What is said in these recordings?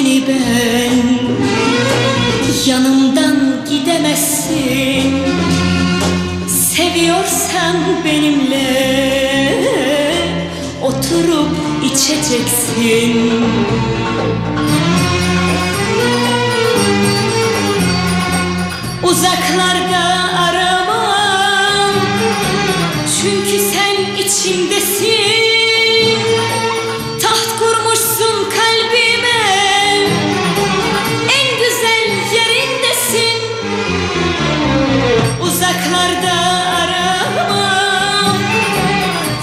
seni ben. Yanımdan gidemezsin. Seviyorsan benimle Oturup içeceksin. Uzaklarda aramam. Çünkü sen içimdesin. Uzaklarda aramam.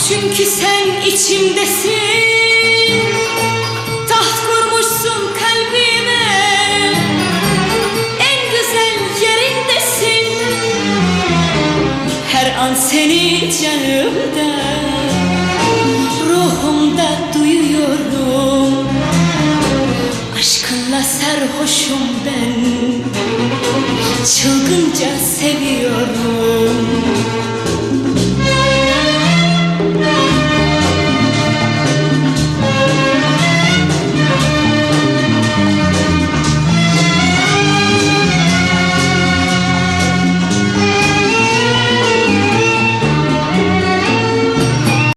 Çünkü sen içimdesin. Taht kurmuşsun kalbime. En güzel yerindesin. Her an seni canımda Çılgınca seviyorum